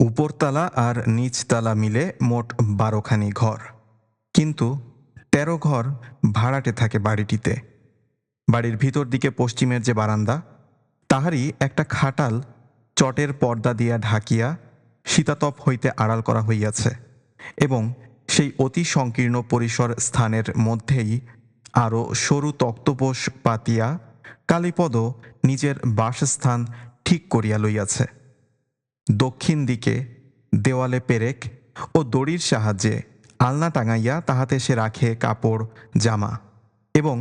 উপরতলা আর নিচতলা মিলে মোট বারোখানি ঘর। কিন্তু তেরো ঘর ভাড়াটে থাকে বাড়িটিতে। বাড়ির ভিতর দিকে পশ্চিমের যে বারান্দা, তাহারই একটা খাটাল চটের পর্দা দিয়া ঢাকিয়া শীতাতপ হইতে আড়াল করা হইয়াছে এবং সেই অতি সংকীর্ণ পরিসর স্থানের মধ্যেই আরও সরু তক্তপোষ পাতিয়া কালীপদ নিজের বাসস্থান ঠিক করিয়া লইয়াছে। দক্ষিণ দিকে, দেওয়ালে পেরেক ও দড়ির সাহায্যে আলনা টাঙাইয়া তাহাতে সে রাখে কাপড়, জামা এবং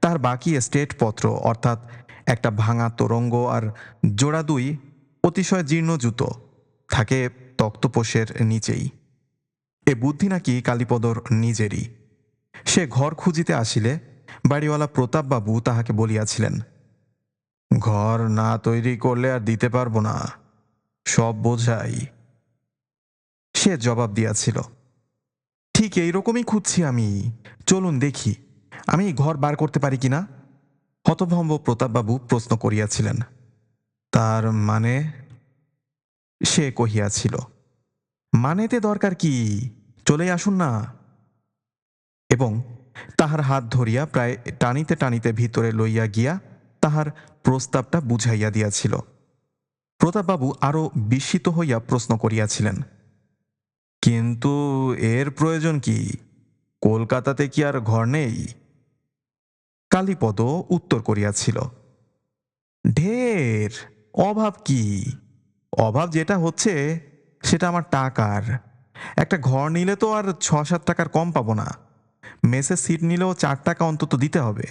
তার বাকি এস্টেটপত্র অর্থাৎ একটা ভাঙা তোরঙ্গ আর জোড়া দুই অতিশয় জীর্ণ জুতো থাকে তক্তপোষের নিচেই। এ বুদ্ধি নাকি কালীপদর নিজেরই। সে ঘর খুঁজিতে আসিলে বাড়িওয়ালা প্রতাপবাবু তাহাকে বলিয়াছিলেন, ঘর না তৈরি করলে আর দিতে পারব না। সব বোঝাই। সে জবাব দিয়াছিল, ঠিক এইরকমই খুঁজছি আমি। চলুন দেখি, আমি ঘর বার করতে পারি কিনা? হতভম্ব প্রতাপবাবু প্রশ্ন করিয়াছিলেন। তার মানে? সে কহিয়াছিল, মানেতে দরকার কি? চলে আসুন না। এবং তাহার হাত ধরিয়া প্রায় টানিতে টানিতে ভিতরে লইয়া গিয়া তাহার প্রস্তাবটা বুঝাইয়া দিয়াছিল। প্রতাপবাবু আরও বিস্মিত হইয়া প্রশ্ন করিয়াছিলেন, কিন্তু এর প্রয়োজন কি? কলকাতাতে কি আর ঘর নেই? কালীপদ উত্তর করিয়াছিল, ঢের, অভাব কি? অভাব যেটা হচ্ছে সেটা আমার টাকার। একটা ঘর নিলে তো আর ছ সাত টাকার কম পাবো না। মেসের সিট নিলেও চার টাকা অন্তত দিতে হবে।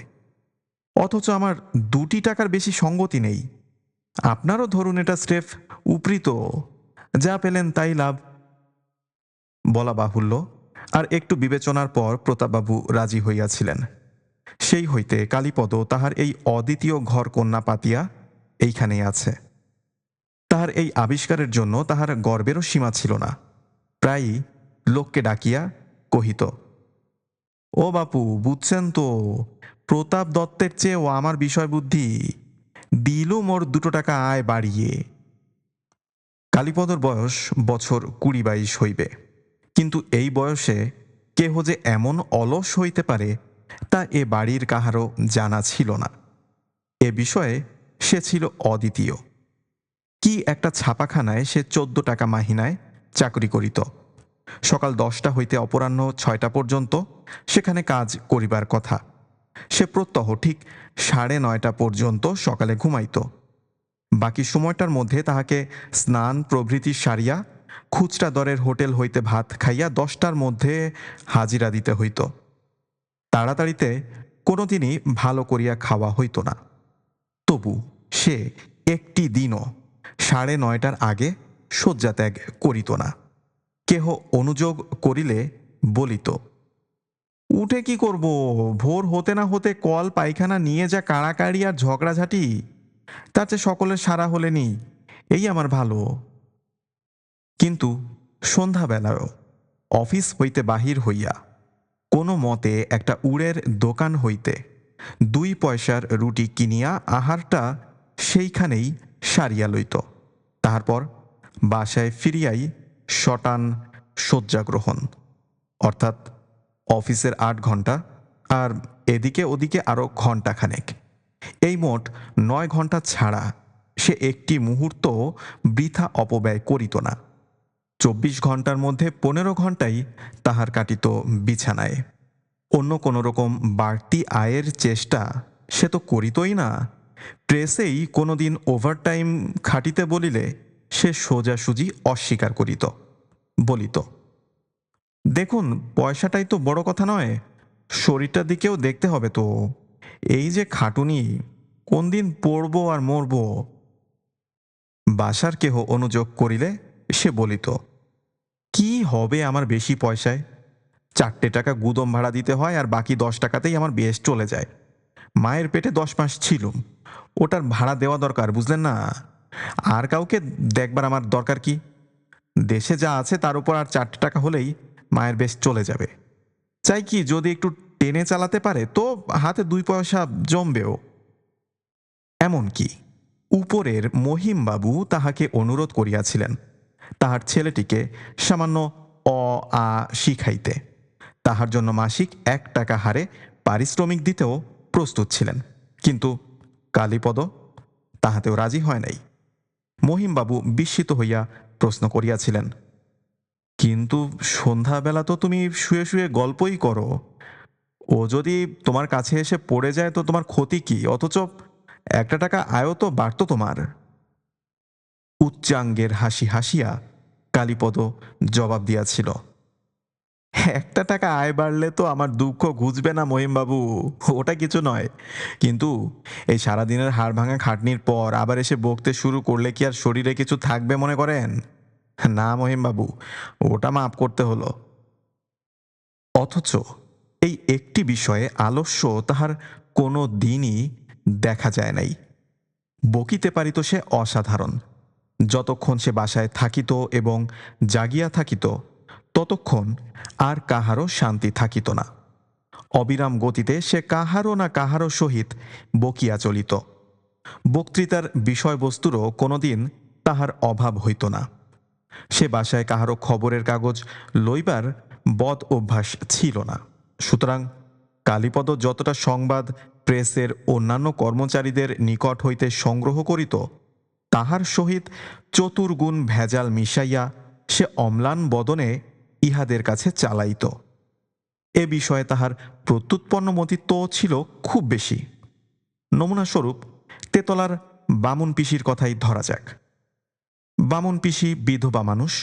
অথচ আমার দুটি টাকার বেশি সঙ্গতি নেই। আপনারও ধরুন এটা স্রেফ উপৃত। যা পেলেন তাই লাভ। বলা বাহুল্য। আর একটু বিবেচনার পর প্রতাপবাবু রাজি হইয়াছিলেন। সেই হইতে কালীপদ তাহার এই অদ্বিতীয় ঘর কন্যা পাতিয়া এইখানেই আছে। তাহার এই আবিষ্কারের জন্য তাহার গর্বেরও সীমা ছিল না। প্রায়ই লোককে ডাকিয়া কহিত, ও বাপু, বুঝছেন তো, প্রতাপ দত্তের চেয়ে ও আমার বিষয় বুদ্ধি দিলু মোর দুটো টাকা আয় বাড়িয়ে। কালীপদর বয়স বছর কুড়ি বাইশ হইবে। কিন্তু এই বয়সে কেহ যে এমন অলস হইতে পারে, তা এ বাড়ির কাহারও জানা ছিল না। এ বিষয়ে সে ছিল অদ্বিতীয়। কি একটা ছাপাখানায় সে চোদ্দ টাকা মাহিনায় চাকরি করিত। সকাল দশটা হইতে অপরাহ্ন ছয়টা পর্যন্ত সেখানে কাজ করিবার কথা। সে প্রত্যহ ঠিক সাড়ে নয়টা পর্যন্ত সকালে ঘুমাইত। বাকি সময়টার মধ্যে তাহাকে স্নান, প্রভৃতি, সারিয়া, খুচরা দরের হোটেল হইতে ভাত খাইয়া দশটার মধ্যে হাজিরা দিতে হইত। তাড়াতাড়িতে কোনোদিনই ভালো করিয়া খাওয়া হইত না। তবু সে একটি দিনও সাড়ে নয়টার আগে শয্যাত্যাগ করিত না। কেহ অনুযোগ করিলে বলিত উঠে কি করব? ভোর হতে না হতে কল, পায়খানা নিয়ে যা কাড়াকাড়ি আর ঝগড়াঝাটি, তার চেয়ে সকলের সারা হলে নি এই আমার ভালো। কিন্তু সন্ধ্যাবেলায়ও অফিস হইতে বাহির হইয়া কোনো মতে একটা উড়ের দোকান হইতে দুই পয়সার রুটি কিনিয়া আহারটা সেইখানেই সারিয়া লইত। তারপর বাসায় ফিরিয়াই শটান শয্যাগ্রহণ, অর্থাৎ অফিসের আট ঘণ্টা আর এদিকে ওদিকে আরও ঘন্টাখানেক এই মোট নয় ঘণ্টা ছাড়া সে একটি মুহূর্ত বৃথা অপব্যয় করিত না। চব্বিশ ঘণ্টার মধ্যে পনেরো ঘন্টাই তাহার কাটিত বিছানায়। অন্য কোনো রকম বাড়তি আয়ের চেষ্টা সে তো করিতই না। প্রেসেই কোনোদিন ওভারটাইম খাটিতে বলিলে সে সোজাসুজি অস্বীকার করিত, বলিত দেখুন, পয়সাটাই তো বড় কথা নয়। শরীরটার দিকেও দেখতে হবে তো। এই যে খাটুনি, কোন দিন পড়ব আর মরবো? বাসার কেহ অনুযোগ করিলে সে বলিত, কি হবে আমার বেশি পয়সায়? চারটে টাকা গুদম ভাড়া দিতে হয় আর বাকি দশ টাকাতেই আমার বেশ চলে যায়। মায়ের পেটে দশ মাস ছিলুম, ওটার ভাড়া দেওয়া দরকার, বুঝলেন না? আর কাউকে দেখবার আমার দরকার কি? দেশে যা আছে তার উপর আর চারটে টাকা হলেই মায়ের বেশ চলে যাবে। চাই কি যদি একটু টেনে চালাতে পারে, তো হাতে দুই পয়সা জমবেও। এমন কি, উপরের মহিমবাবু তাহাকে অনুরোধ করিয়াছিলেন, তাহার ছেলেটিকে সামান্য অ, আ শিখাইতে। তাহার জন্য মাসিক এক টাকা হারে পারিশ্রমিক দিতেও প্রস্তুত ছিলেন, কিন্তু কালীপদ তাহাতেও রাজি হয় নাই। মহিমবাবু বিস্মিত হইয়া প্রশ্ন করিয়াছিলেন কিন্তু সন্ধ্যাবেলা তো তুমি শুয়ে শুয়ে গল্পই করো। ও যদি তোমার কাছে এসে পড়ে যায় তো তোমার ক্ষতি কি? অথচ একটা টাকা আয়ও তো বাড়ত তোমার। উচ্চাঙ্গের হাসি হাসিয়া কালীপদ জবাব দিয়াছিল, একটা টাকা আয় বাড়লে তো আমার দুঃখ ঘুচবে না মহিমবাবু, ওটা কিছু নয়। কিন্তু এই সারাদিনের হাড় ভাঙা খাটনির পর আবার এসে বকতে শুরু করলে কি আর শরীরে কিছু থাকবে মনে করেন? না মহিমবাবু ওটা মাপ করতে হলো। অথচ এই একটি বিষয়ে আলস্য তাহার কোনো দিনই দেখা যায় নাই। বকিতে পারিত সে অসাধারণ। যতক্ষণ সে বাসায় থাকিত এবং জাগিয়া থাকিত, ততক্ষণ আর কাহারও শান্তি থাকিত না। অবিরাম গতিতে সে কাহারও না কাহারও সহিত বকিয়া চলিত। বক্তৃতার বিষয়বস্তুরও কোনোদিন তাহার অভাব হইত না। সে বাসায় কাহারও খবরের কাগজ লইবার বদ অভ্যাস ছিল না। সুতরাং কালীপদ যতটা সংবাদ প্রেসের অন্যান্য কর্মচারীদের নিকট হইতে সংগ্রহ করিত, তাহার সহিত চতুর্গুণ ভেজাল মিশাইয়া সে অম্লান বদনে ইহাদের কাছে চালাইত। এ বিষয়ে তাহার প্রত্যুৎপন্ন মতিত্ব ছিল খুব বেশি। নমুনাস্বরূপ তেতলার বামুন পিসির কথাই ধরা যাক। বামুন পিসি বিধবা মানুষ,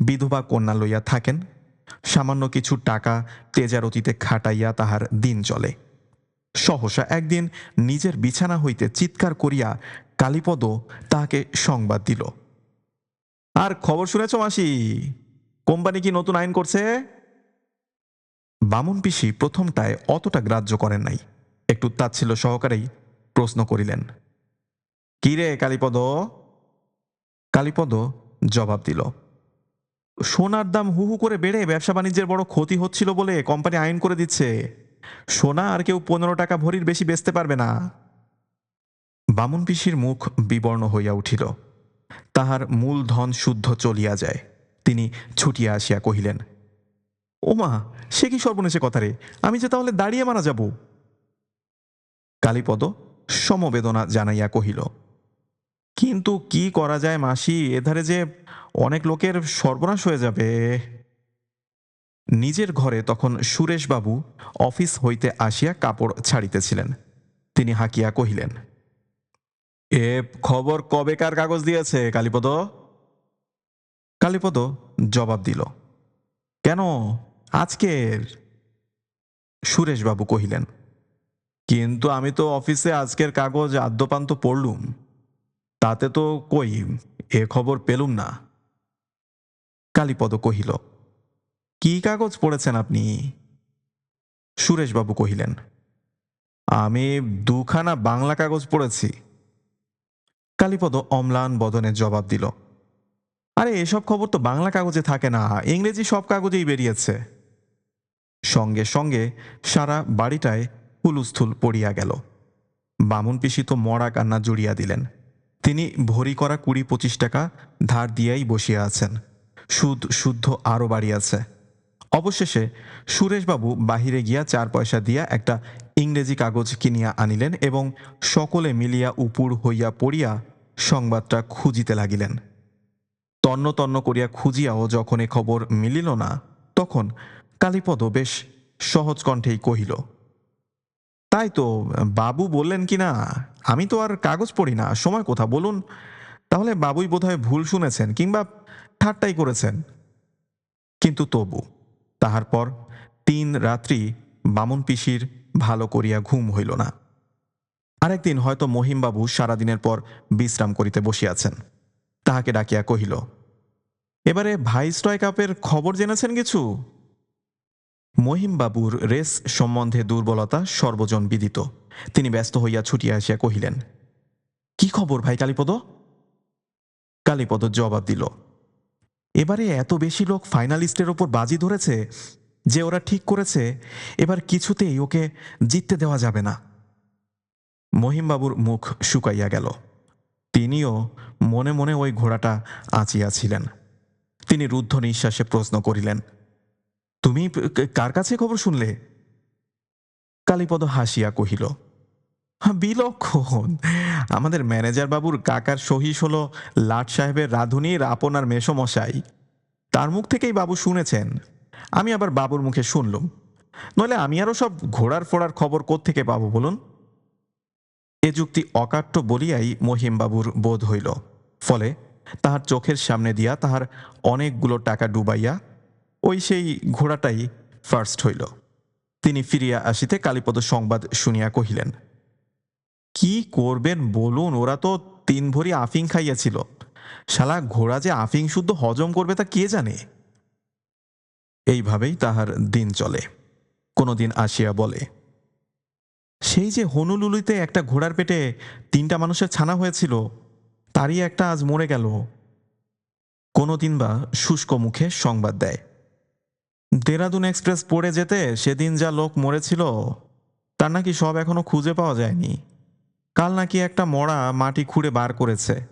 বিধবা কন্যা লইয়া থাকেন, সামান্য কিছু টাকা তেজারতিতে খাটাইয়া তাহার দিন চলে। সহসা একদিন নিজের বিছানা হইতে চিৎকার করিয়া কালীপদ তাহাকে সংবাদ দিল। আর খবর শুনেছ মাসি? কোম্পানি কি নতুন আইন করছে? বামুন পিসি প্রথমটায় অতটা গ্রাহ্য করেন নাই। একটু তাচ্ছিল সহকারেই প্রশ্ন করিলেন, কি রে কালীপদ? কালীপদ জবাব দিল, সোনার দাম হু হু করে বেড়ে ব্যবসা বাণিজ্যের বড় ক্ষতি হচ্ছিল বলে কোম্পানি আইন করে দিচ্ছে। সোনা আর কেউ পনেরো টাকা ভরির বেশি বেচতে পারবে না। বামুন পিসির মুখ বিবর্ণ হইয়া উঠিল। তাহার মূল ধন শুদ্ধ চলিয়া যায়। তিনি ছুটিয়া আসিয়া কহিলেন, ওমা, সে কি সর্বনেশে কথা রে? আমি যে তাহলে দাঁড়িয়ে মারা যাব? কালীপদ সমবেদনা জানাইয়া কহিল কিন্তু কি করা যায় মাসি? এধারে যে অনেক লোকের সর্বনাশ হয়ে যাবে। নিজের ঘরে তখন সুরেশবাবু অফিস হইতে আসিয়া কাপড় ছাড়িতেছিলেন। তিনি হাকিয়া কহিলেন, এ খবর কবেকার কাগজ দিয়েছে, কালীপদ? কালীপদ জবাব দিল, কেন? আজকের। সুরেশবাবু কহিলেন, কিন্তু আমি তো অফিসে আজকের কাগজ আদ্যপান্ত পড়লুম। তাতে তো কই, এ খবর পেলুম না। কালীপদ কহিল, কি কাগজ পড়েছেন আপনি? সুরেশবাবু কহিলেন, আমি দুখানা বাংলা কাগজ পড়েছি। কালীপদ অম্লান বদনে জবাব দিল, আরে, এসব খবর তো বাংলা কাগজে থাকে না, ইংরেজি সব কাগজেই বেরিয়েছে। সঙ্গে সঙ্গে সারা বাড়িটায় হুলুস্থুল পড়িয়া গেল। বামুন পিসি তো মরা কান্না জুড়িয়া দিলেন। তিনি ভরি করা কুড়ি পঁচিশ টাকা ধার দিয়াই বসিয়া আছেন। সুদ শুদ্ধ আরও বাড়িয়াছে। অবশেষে সুরেশবাবু বাহিরে গিয়া চার পয়সা দিয়া একটা ইংরেজি কাগজ কিনিয়া আনিলেন এবং সকলে মিলিয়া উপুর হইয়া পড়িয়া সংবাদটা খুঁজিতে লাগিলেন। তন্ন তন্ন করিয়া খুঁজিয়াও যখন এ খবর মিলিল না, তখন কালীপদ বেশ সহজ কণ্ঠেই কহিল তাই তো, বাবু বললেন কি না আমি তো আর কাগজ পড়ি না, সময় কোথা? বলুন। তাহলে বাবুই বোধহয় ভুল শুনেছেন কিংবা ঠাট্টাই করেছেন। কিন্তু তবু, তাহার পর তিন রাত্রি বামুন পিসির ভালো করিয়া ঘুম হইল না। আরেকদিন হয়তো মহিমবাবু সারাদিনের পর বিশ্রাম করিতে বসিয়াছেন। তাহাকে ডাকিয়া কহিল, এবারে ভাইসরয় কাপের খবর জেনেছেন কিছু? মহিমবাবুর রেস সম্বন্ধে দুর্বলতা সর্বজন বিদিত। তিনি ব্যস্ত হইয়া ছুটিয়া আসিয়া কহিলেন, কি খবর ভাই কালীপদ? কালীপদ জবাব দিল, এবারে এত বেশি লোক ফাইনালিস্টের ওপর বাজি ধরেছে যে ওরা ঠিক করেছে, এবার কিছুতেই ওকে জিততে দেওয়া যাবে না। মহিমবাবুর মুখ শুকাইয়া গেল। তিনিও মনে মনে ওই ঘোড়াটা আঁচিয়াছিলেন। তিনি রুদ্ধ নিঃশ্বাসে প্রশ্ন করিলেন তুমি কার কাছে খবর শুনলে? কালীপদ হাসিয়া কহিল "হ্যাঁ, বিলক্ষণ। আমাদের ম্যানেজার বাবুর কাকার সহিস হল লাট সাহেবের রাঁধুনির আপনার মেসমশাই। তার মুখ থেকেই বাবু শুনেছেন। আমি আবার বাবুর মুখে শুনলুম। নইলে আমি আরও সব ঘোড়ার ফোড়ার খবর কোত্থেকে পাবো বলুন? এ যুক্তি অকাট্য বলিয়াই মহিমবাবুর বোধ হইল। ফলে তাহার চোখের সামনে দিয়া তাহার অনেকগুলো টাকা ডুবাইয়া ওই সেই ঘোড়াটাই ফার্স্ট হইল। তিনি ফিরিয়া আসিতে কালীপদ সংবাদ শুনিয়া কহিলেন, কি করবেন বলুন, ওরা তো তিন ভরি আফিং খাইয়াছিল। শালা ঘোড়া যে আফিং শুদ্ধ হজম করবে তা কে জানে? এইভাবেই তাহার দিন চলে। কোনো দিন আসিয়া বলে, সেই যে হনুলুলিতে একটা ঘোড়ার পেটে তিনটা মানুষের ছানা হয়েছিল, তারই একটা আজ মরে গেল। কোনো দিন বা শুষ্ক মুখে সংবাদ দেয়। দেরাদুন এক্সপ্রেস পড়ে যেতে সেদিন যা লোক মরেছিল, তার নাকি সব এখনও খুঁজে পাওয়া যায়নি। কাল নাকি একটা মরা মাটি খুঁড়ে বার করেছে।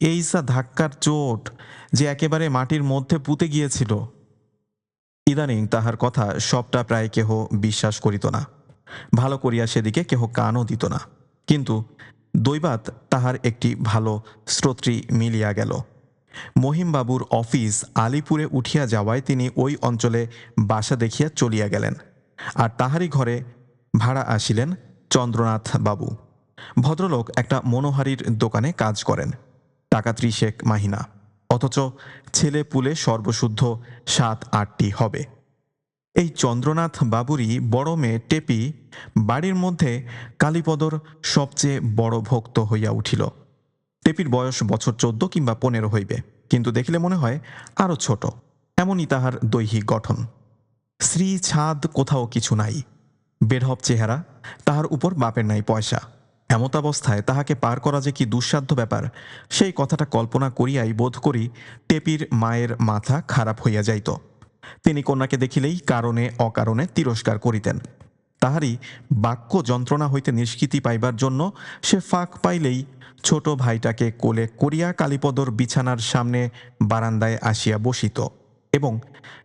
এই সা ধাক্কার চোট যে একেবারে মাটির মধ্যে পুঁতে গিয়েছিল। ইদানিং তাহার কথা সবটা প্রায় কেহ বিশ্বাস করিত না। ভালো করিয়া সেদিকে কেহ কানও দিত না। কিন্তু দৈবাত তাহার একটি ভালো শ্রোত্রী মিলিয়া গেল। মহিমবাবুর অফিস আলিপুরে উঠিয়া যাওয়ায় তিনি ওই অঞ্চলে বাসা দেখিয়া চলিয়া গেলেন। আর তাহারই ঘরে ভাড়া আসিলেন চন্দ্রনাথ বাবু। ভদ্রলোক একটা মনোহারীর দোকানে কাজ করেন। টাকা ত্রিশেক মাহিনা। অথচ ছেলে পুলে সর্বশুদ্ধ সাত আটটি হবে। এই চন্দ্রনাথ বাবুরই বড় মেয়ে টেপি বাড়ির মধ্যে কালীপদর সবচেয়ে বড় ভক্ত হইয়া উঠিল। টেপির বয়স বছর চোদ্দ কিংবা পনেরো হইবে, কিন্তু দেখিলে মনে হয় আরও ছোট। এমনই তাহার দৈহিক গঠন। শ্রী ছাদ, কোথাও কিছু নাই। বেঢপ চেহারা, তাহার উপর বাপের নাই পয়সা। এমতাবস্থায় তাহাকে পার করা যে কি দুঃসাধ্য ব্যাপার, সেই কথাটা কল্পনা করিয়াই বোধ করি টেপির মায়ের মাথা খারাপ হইয়া যাইত। তিনি কন্যাকে দেখিলেই কারণে অকারণে তিরস্কার করিতেন। তাহারই বাক্য যন্ত্রণা হইতে নিষ্কৃতি পাইবার জন্য সে ফাঁক পাইলেই ছোট ভাইটাকে কোলে করিয়া কালীপদর বিছানার সামনে বারান্দায় আসিয়া বসিত এবং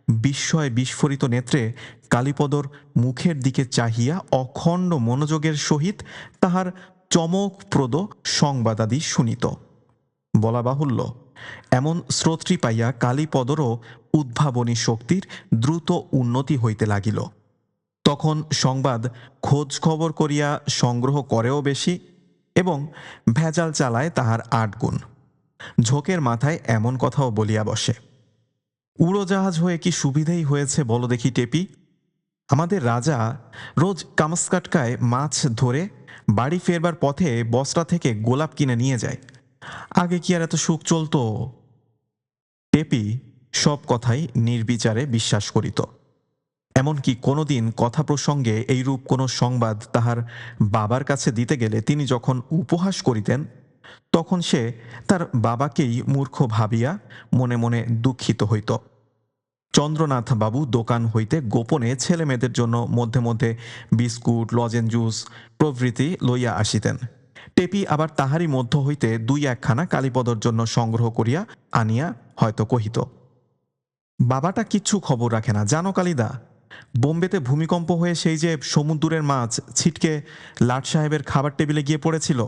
বিস্ময় বিস্ফোরিত নেত্রে কালীপদর মুখের দিকে চাহিয়া অখণ্ড মনোযোগের সহিত তাহার চমকপ্রদ সংবাদাদি শুনিত। বলা বাহুল্য, এমন স্রোতটি পাইয়া কালীপদরও উদ্ভাবনী শক্তির দ্রুত উন্নতি হইতে লাগিল। তখন সংবাদ খোঁজ খবর করিয়া সংগ্রহ করেও বেশি এবং ভেজাল চালায় তাহার আট গুণ। ঝোঁকের মাথায় এমন কথাও বলিয়া বসে, উড়োজাহাজ হয়ে কি সুবিধেই হয়েছে বলো দেখি টেপি? আমাদের রাজা রোজ কামসকাটকায় মাছ ধরে বাড়ি ফেরবার পথে বস্তা থেকে গোলাপ কিনে নিয়ে যায়। আগে কি আর এত সুখ চলতো? টেপি সব কথাই নির্বিচারে বিশ্বাস করিত। এমনকি কোনোদিন কথা প্রসঙ্গে এইরূপ কোনো সংবাদ তাহার বাবার কাছে দিতে গেলে তিনি যখন উপহাস করিতেন, তখন সে তার বাবাকেই মূর্খ ভাবিয়া মনে মনে দুঃখিত হইত। চন্দ্রনাথ বাবু দোকান হইতে গোপনে ছেলে মেয়েদের জন্য মধ্যে মধ্যে বিস্কুট, লজেন জুস, প্রভৃতি লইয়া আসিতেন। টেপি আবার তাহারই মধ্য হইতে দুই একখানা কালীপদর জন্য সংগ্রহ করিয়া আনিয়া হয়তো কহিত, বাবাটা কিচ্ছু খবর রাখে না, জানো কালিদা? বোম্বেতে ভূমিকম্প হয়ে সেই যে সমুদ্রের মাছ ছিটকে লাট সাহেবের খাবার টেবিলে গিয়ে পড়েছিল,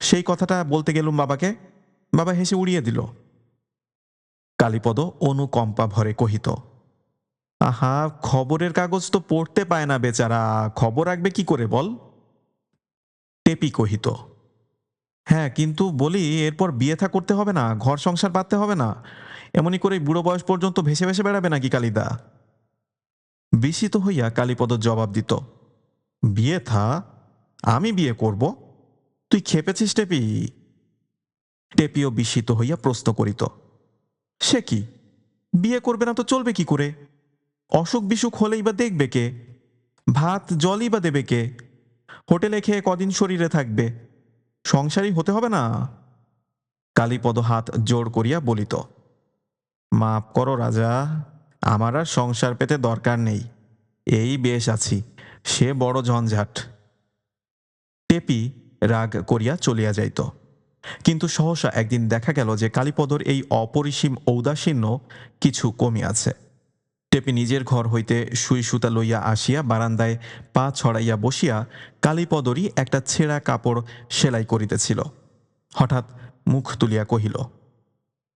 সেই কথাটা বলতে গেলুম বাবাকে। বাবা হেসে উড়িয়ে দিল। কালীপদ অনুকম্পা ভরে কহিত, আহা, খবরের কাগজ তো পড়তে পায় না বেচারা, খবর রাখবে কি করে বল? টেপি কহিত হ্যাঁ কিন্তু বলি, এরপর বিয়ে থা করতে হবে না, ঘর সংসার পাততে হবে না এমনই করে বুড়ো বয়স পর্যন্ত ভেসে ভেসে বেড়াবে নাকি কালিদা? বিস্মিত হইয়া কালীপদ জবাব দিত, বিয়ে থা, আমি বিয়ে করব। তুই খেপেছিস টেপি? টেপিও বিস্মিত হইয়া প্রশ্ন করিত, সে কি? বিয়ে করবে না তো চলবে কি করে? অসুখ বিসুখ হলেই বা দেখবে কে? ভাত, জলই বা দেবে কে? হোটেলে খেয়ে কদিন শরীরে থাকবে? সংসারই হতে হবে না? কালীপদ হাত জোর করিয়া বলিত, মাপ করো রাজা আমার আর সংসার পেতে দরকার নেই। এই বেশ আছি। সে বড় ঝঞ্ঝাট। টেপি রাগ করিয়া চলিয়া যাইত। কিন্তু সহসা একদিন দেখা গেল যে কালীপদর এই অপরিসীম ঔদাসীন্য কিছু কমিয়াছে। টেপি নিজের ঘর হইতে সুই সুতা লইয়া আসিয়া বারান্দায় পা ছড়াইয়া বসিয়া কালীপদরই একটা ছেঁড়া কাপড় সেলাই করিতেছিল। হঠাৎ মুখ তুলিয়া কহিল,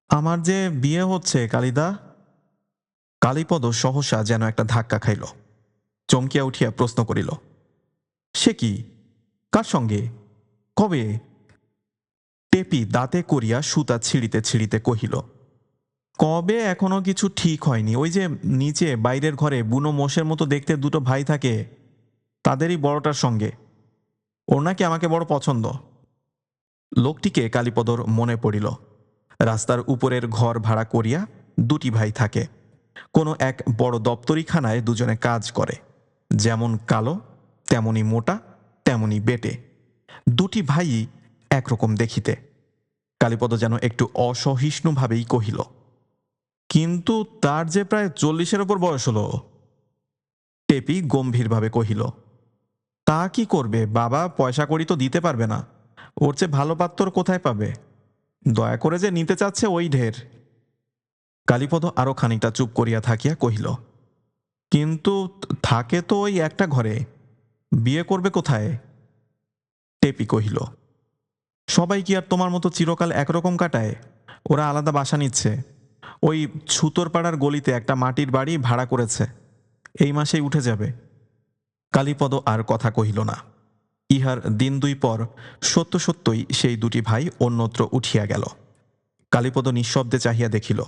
আমার যে বিয়ে হচ্ছে, কালিদা কালীপদ সহসা যেন একটা ধাক্কা খাইল। চমকিয়া উঠিয়া প্রশ্ন করিল, সে কি? কার সঙ্গে? কবে? টেপি দাঁতে করিয়া সুতা ছিঁড়িতে ছিঁড়িতে কহিল, কবে এখনও কিছু ঠিক হয়নি। ওই যে নিচে বাইরের ঘরে বুনো মোষের মতো দেখতে দুটো ভাই থাকে, তাদেরই বড়টার সঙ্গে। ওর নাকি আমাকে বড় পছন্দ। লোকটিকে কালীপদর মনে পড়িল, রাস্তার উপরের ঘর ভাড়া করিয়া দুটি ভাই থাকে। কোনো এক বড় দপ্তরিখানায় দুজনে কাজ করে। যেমন কালো, তেমনি মোটা, তেমনি বেটে। দুটি ভাইই একরকম দেখিতে। কালীপদ যেন একটু অসহিষ্ণুভাবেই কহিল, কিন্তু তার যে প্রায় চল্লিশের ওপর বয়স হলো। টেপি গম্ভীরভাবে কহিল, তা কি করবে? বাবা পয়সা করি তো দিতে পারবে না। ওর চেয়ে ভালো পাত্র কোথায় পাবে? দয়া করে যে নিতে চাচ্ছে ওই ঢের। কালীপদ আরও খানিকটা চুপ করিয়া থাকিয়া কহিল, কিন্তু থাকে তো ওই একটা ঘরে। বিয়ে করবে কোথায়? টেপি কহিল, সবাই কি আর তোমার মতো চিরকাল একরকম কাটায়? ওরা আলাদা বাসা নিচ্ছে। ওই ছুতোর পাড়ার গলিতে একটা মাটির বাড়ি ভাড়া করেছে। এই মাসেই উঠে যাবে। কালীপদ আর কথা কহিল না। ইহার দিন দুই পর সত্য সত্যই সেই দুটি ভাই অন্যত্র উঠিয়া গেল। কালীপদ নিঃশব্দে চাহিয়া দেখিল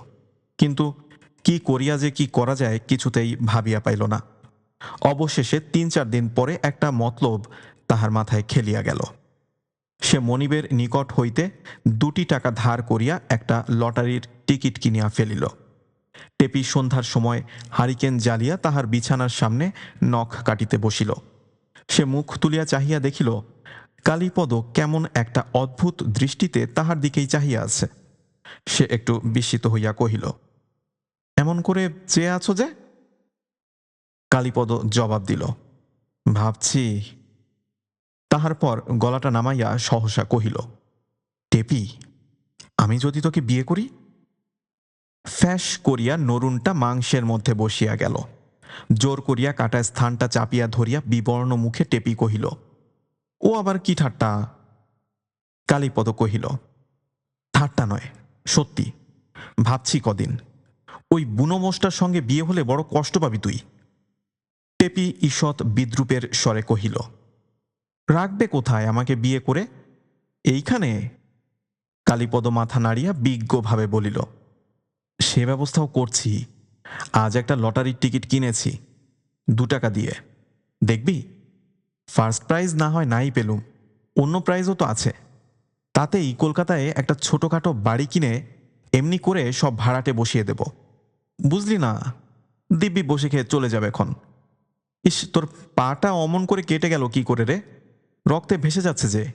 কিন্তু কি করিয়া যে কি করা যায় কিছুতেই ভাবিয়া পাইল না। অবশেষে তিন চার দিন পরে একটা মতলব তাহার মাথায় খেলিয়া গেল। সে মনিবের নিকট হইতে দুটি টাকা ধার করিয়া একটা লটারির টিকিট কিনিয়া ফেলিল। টেপি সন্ধ্যার সময় হারিকেন জ্বালিয়া তাহার বিছানার সামনে নখ কাটিতে বসিল। সে মুখ তুলিয়া চাহিয়া দেখিল, কালীপদ কেমন একটা অদ্ভুত দৃষ্টিতে তাহার দিকেই চাহিয়া আছে। সে একটু বিস্মিত হইয়া কহিল এমন করে চেয়ে আছো যে? কালীপদ জবাব দিল, ভাবছি তাহার পর গলাটা নামাইয়া সহসা কহিল, টেপি, আমি যদি তোকে বিয়ে করি? ফ্যাস করিয়া নরুনটা মাংসের মধ্যে বসিয়া গেল, জোর করিয়া কাটা স্থানটা চাপিয়া ধরিয়া বিবর্ণ মুখে টেপি কহিল, ও আবার কি ঠাট্টা? কালীপদ কহিল, ঠাট্টা নয়, সত্যি, ভাবছি কদিন। ওই বুনো বুনোমোষটার সঙ্গে বিয়ে হলে বড় কষ্ট পাবি তুই। টেপি ঈষৎ বিদ্রুপের স্বরে কহিল, রাখবে কোথায় আমাকে বিয়ে করে? এইখানে? কালীপদ মাথা নাড়িয়া বিজ্ঞভাবে বলিল, সে ব্যবস্থাও করছি। আজ একটা লটারির টিকিট কিনেছি, দু টাকা দিয়ে। দেখবি? ফার্স্ট প্রাইজ না হয় নাই পেলুম। অন্য প্রাইজও তো আছে। তাতেই কলকাতায় একটা ছোটোখাটো বাড়ি কিনে এমনি করে সব ভাড়াটে বসিয়ে দেব। বুঝলি না? দিব্যি বসে খেয়ে চলে যাবে এখন। ইস, তোর পাটা অমন করে কেটে গেল কি করে রে? রক্তে ভেসে যাচ্ছে যে।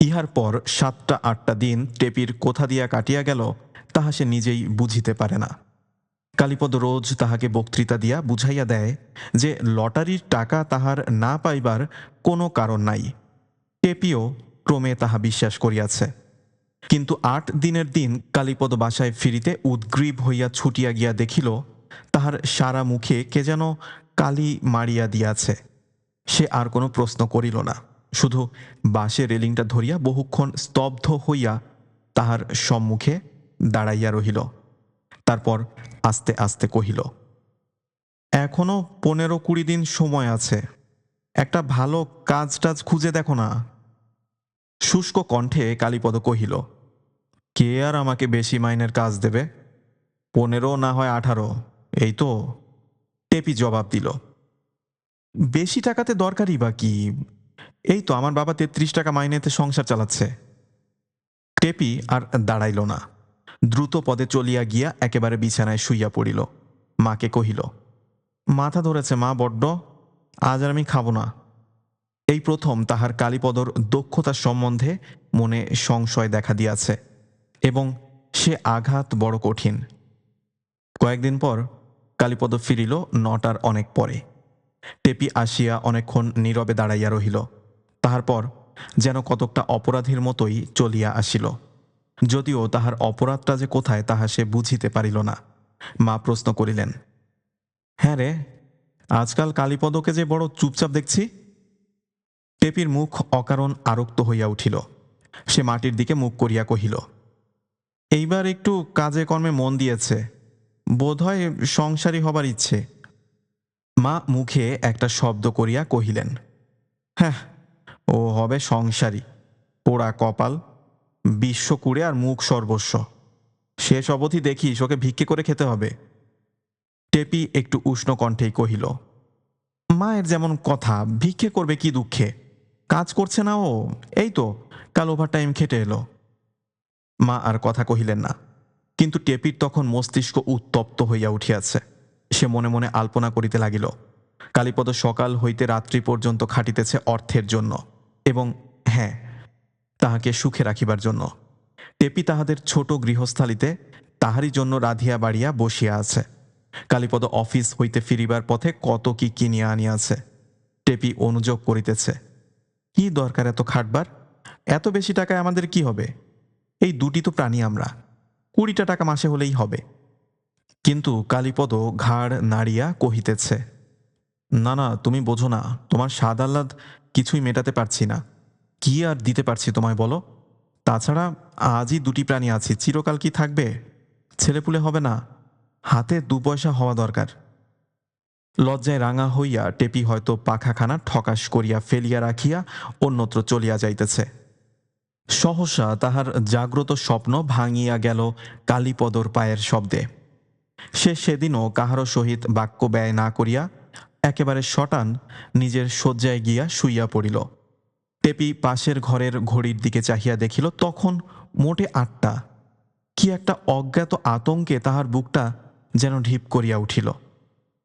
ইহার পর সাতটা, আটটা দিন টেপির কোথা দিয়া কাটিয়া গেল তাহা সে নিজেই বুঝিতে পারে না। কালীপদ রোজ তাহাকে বক্তৃতা দিয়া বুঝাইয়া দেয় যে লটারির টাকা তাহার না পাইবার কোনো কারণ নাই। টেপিও ক্রমে তাহা বিশ্বাস করিয়াছে। কিন্তু আট দিনের দিন কালীপদ বাসায় ফিরিতে উদ্গ্রীব হইয়া ছুটিয়া গিয়া দেখিল, তাহার সারা মুখে কে যেন কালি মারিয়া দিয়াছে। সে আর কোনো প্রশ্ন করিল না। শুধু বাসে রেলিংটা ধরিয়া বহুক্ষণ স্তব্ধ হইয়া তাহার সম্মুখে দাঁড়াইয়া রহিল। তারপর আস্তে আস্তে কহিল, এখনও পনেরো কুড়ি দিন সময় আছে। একটা ভালো কাজ টাজ খুঁজে দেখো না। শুষ্ক কণ্ঠে কালীপদ কহিল কে আর আমাকে বেশি মাইনের কাজ দেবে? পনেরো না হয় আঠারো? এই তো টেপি জবাব দিল। বেশি টাকাতে দরকারই বা কি? এই তো আমার বাবা তেত্রিশ টাকা মাইনেতে সংসার চালাচ্ছে। টেপি আর দাঁড়াইল না। দ্রুত পদে চলিয়া গিয়া একেবারে বিছানায় শুইয়া পড়িল। মাকে কহিল, মাথা ধরেছে মা বড্ড, আজ আর আমি খাব না। এই প্রথম তাহার কালীপদর দক্ষতা সম্বন্ধে মনে সংশয় দেখা দিয়াছে। এবং সে আঘাত বড় কঠিন। কয়েকদিন পর কালীপদ ফিরিল নটার অনেক পরে। টেপি আসিয়া অনেকক্ষণ নীরবে দাঁড়াইয়া রহিল। তাহার পর যেন কতকটা অপরাধীর মতোই চলিয়া আসিল। যদিও তাহার অপরাধটা যে কোথায় তাহা সে বুঝিতে পারিল না। মা প্রশ্ন করিলেন হ্যাঁ রে, আজকাল কালীপদকে যে বড় চুপচাপ দেখছি? টেপির মুখ অকারণ আরক্ত হইয়া উঠিল। সে মাটির দিকে মুখ করিয়া কহিল এইবার একটু কাজে কর্মে মন দিয়েছে। বোধহয় সংসারী হবার ইচ্ছে। মা মুখে একটা শব্দ করিয়া কহিলেন হ্যাঁ ও হবে সংসারী, পোড়া কপাল বিশ্ব কুড়ে আর মুখ সর্বস্ব। শেষ অবধি দেখিস, ওকে ভিক্ষে করে খেতে হবে। টেপি একটু উষ্ণ কণ্ঠেই কহিল, মায়ের যেমন কথা, ভিক্ষে করবে কি দুঃখে? কাজ করছে না ও? এই তো, কাল ওভার টাইম খেটে এলো। মা আর কথা কহিলেন না। কিন্তু টেপির তখন মস্তিষ্ক উত্তপ্ত হইয়া উঠিয়াছে। সে মনে মনে আলপনা করিতে লাগিল, কালীপদ সকাল হইতে রাত্রি পর্যন্ত খাটিতেছে অর্থের জন্য এবং হ্যাঁ তাহাকে সুখে রাখিবার জন্য। টেপি তাহাদের ছোট গৃহস্থালিতে তাহারই জন্য রাধিয়া বাড়িয়া বসিয়া আছে। কালীপদ অফিস হইতে ফিরিবার পথে কত কি কিনিয়া আনিয়াছে। টেপি অনুযোগ করিতেছে, কি দরকার এত খাটবার? এত বেশি টাকায় আমাদের কি হবে? এই দুটি তো প্রাণী আমরা। কুড়িটা টাকা মাসে হলেই হবে। কিন্তু কালীপদ ঘাড় নাড়িয়া কহিতেছে, না না, তুমি বোঝো না, তোমার স্বাদ আহ্লাদ কিছুই মেটাতে পারছি না। কি আর দিতে পারছি তোমায় বলো? তাছাড়া আজই দুটি প্রাণী আছি, চিরকাল কি থাকবে? ছেলেপুলে হবে না, হাতে দু পয়সা হওয়া দরকার। লজ্জায় রাঙা হইয়া টেপি হয়তো পাখাখানা ঠকাশ করিয়া ফেলিয়া রাখিয়া অন্যত্র চলিয়া যাইতেছে। সহসা তাহার জাগ্রত স্বপ্ন ভাঙিয়া গেল কালীপদর পায়ের শব্দে। সে সেদিনও কাহারও সহিত বাক্য ব্যয় না করিয়া একেবারে শটান নিজের শয্যায় গিয়া শুইয়া পড়িল। টেপি পাশের ঘরের ঘড়ির দিকে চাহিয়া দেখিল, তখন মোটে আটটা। কি একটা অজ্ঞাত আতঙ্কে তাহার বুকটা যেন ঢিপ করিয়া উঠিল।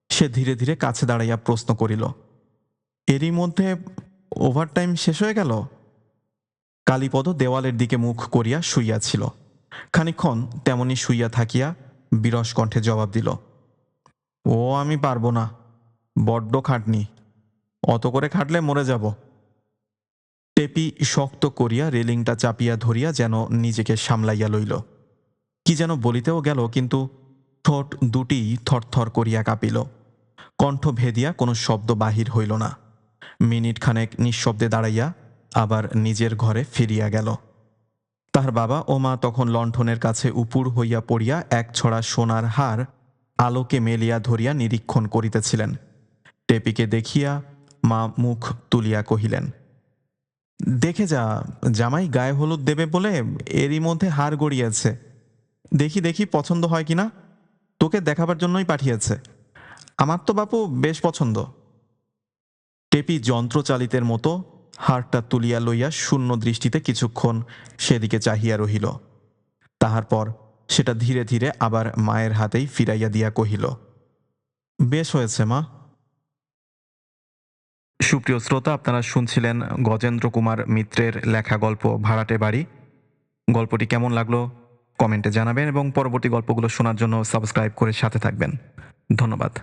সে ধীরে ধীরে কাছে দাঁড়াইয়া প্রশ্ন করিল, এরই মধ্যে ওভারটাইম শেষ হয়ে গেল? কালীপদ দেওয়ালের দিকে মুখ করিয়া শুইয়াছিল। খানিক্ষণ তেমনি শুইয়া থাকিয়া বিরস কণ্ঠে জবাব দিল, ও, আমি পারব না, বড্ড খাটনি, অত করে খাটলে মরে যাব টেপি শক্ত করিয়া রেলিংটা চাপিয়া ধরিয়া যেন নিজেকে সামলাইয়া লইল। কি যেন বলিতেও গেল, কিন্তু ঠোঁট দুটি থরথর করিয়া কাঁপিল। কণ্ঠ ভেদিয়া কোনো শব্দ বাহির হইল না। মিনিট খানেক নিঃশব্দে দাঁড়াইয়া আবার নিজের ঘরে ফিরিয়া গেল। তাহার বাবা ও মা তখন লণ্ঠনের কাছে উপুর হইয়া পড়িয়া এক ছড়া সোনার হার আলোকে মেলিয়া ধরিয়া নিরীক্ষণ করিতেছিলেন। টেপিকে দেখিয়া মা মুখ তুলিয়া কহিলেন, দেখে যা, জামাই গায়ে হলুদ দেবে বলে এরই মধ্যে হার গড়িয়েছে। দেখি দেখি পছন্দ হয় কিনা? তোকে দেখাবার জন্যই পাঠিয়েছে। আমার তো বাপু বেশ পছন্দ। টেপি যন্ত্রচালিতের মতো হারটা তুলিয়া লইয়া শূন্য দৃষ্টিতে কিছুক্ষণ সেদিকে চাহিয়া রহিল। তাহার পর সেটা ধীরে ধীরে আবার মায়ের হাতেই ফিরাইয়া দিয়া কহিল, বেশ হয়েছে মা। সুপ্রিয় শ্রোতা, আপনারা শুনছিলেন গজেন্দ্র কুমার মিত্রের লেখা গল্প ভাড়াটে বাড়ি। গল্পটি কেমন লাগল কমেন্টে জানাবেন এবং পরবর্তী গল্পগুলো শোনার জন্য সাবস্ক্রাইব করে সাথে থাকবেন। ধন্যবাদ।